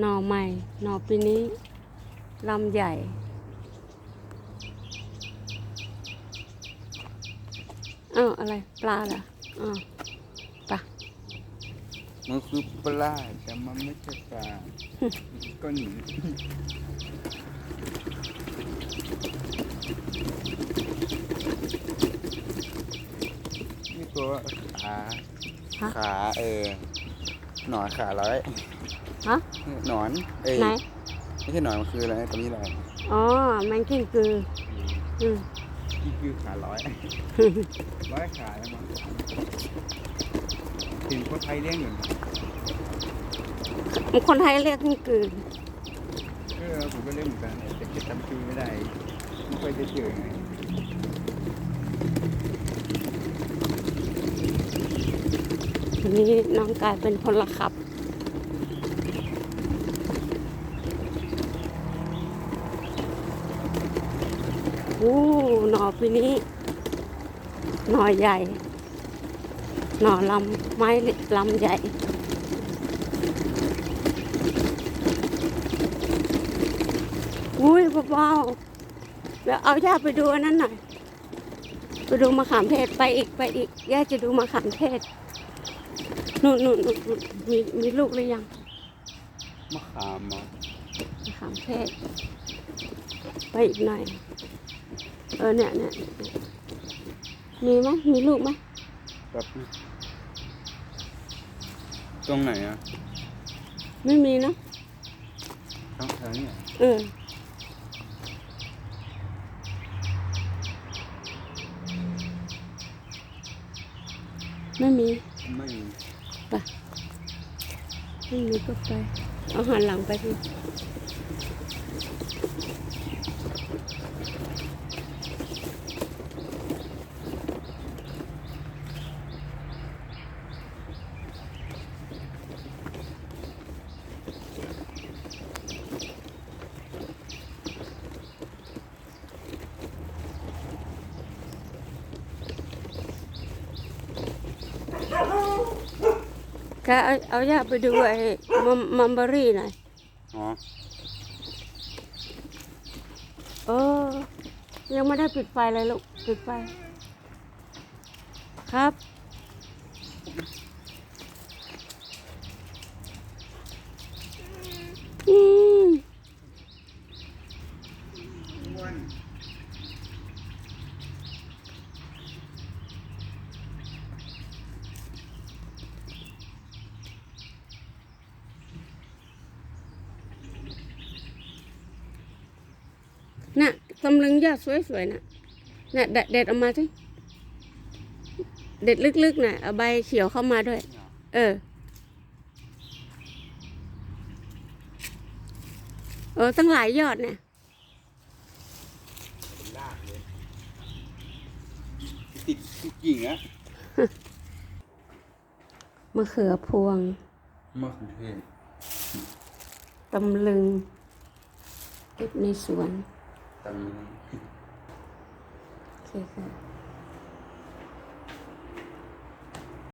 หน่อใหม่ หน่อปีนี้ลำใหญ่ อ้าวอะไรปลาเหรออ้าวปลามันคือปลาแต่มันไม่ใช่ปลา ก็หนีนี่ตัวขา ฮะ ขาเออ หนอนขาร้อยฮะหนอนเอ้ยไหน ไม่ใช่หนอนมันคืออะไรตัวนี้อะไรอ๋อ แมงกิ้งกืออืมนี่คือขาร้อย ร้อยขาแล้วมั้งถึงคนไทยเลี้ยงอยู่นะคนไทยเรียกกิ้งกือ เออผมก็เลี้ยงเหมือนกันแต่เก็บจำชื่อไม่ได้ไม่ค่อยได้เจอไง นนี้น้องกลายเป็นคนละขับ โอ้หน่อปีนี้ หน่อใหญ่ หน่อลำไม้ลำใหญ่อุ้ยเบาๆเดี๋ยวเอาย่าไปดูอันนั้นหน่อย ไปดูมะขามเทศไปอีกไปอีกย่าจะดูมะขามเทศ นู่นนู่นนู่นนู่นมีมีลูกหรือยังมะขามเหรอมะขามเทศไปอีกหน่อย เออเนี่ยเนี่ยเนี่ยมีไหมมีลูกไหมแบบตรงไหนอะ ไม่มีเนอะทางทางนี้เหรอเออไม่มี ไม่มี ไม่มีก็ไป เอาหันหลังไปที ก็เอาเอาย่าไปดูไอ้มัมมัมเบอรี่หน่อยอ๋อเออยังไม่ได้ปิดไฟเลยลูก ปิดไฟ ครับ อืม น่ะตำลึงยอดสวยๆน่ะน่ะเด็ดเด็ดออกมาสิเด็ดลึกๆน่ะเอาใบเขียวเข้ามาด้วย เออ เออตั้งหลายยอดเนี่ยลากเลยติดติดกิ่งอะมะเขือพวงมะเขือเทศตำลึงเก็บในสวน ตำลึงโอเคค่ะ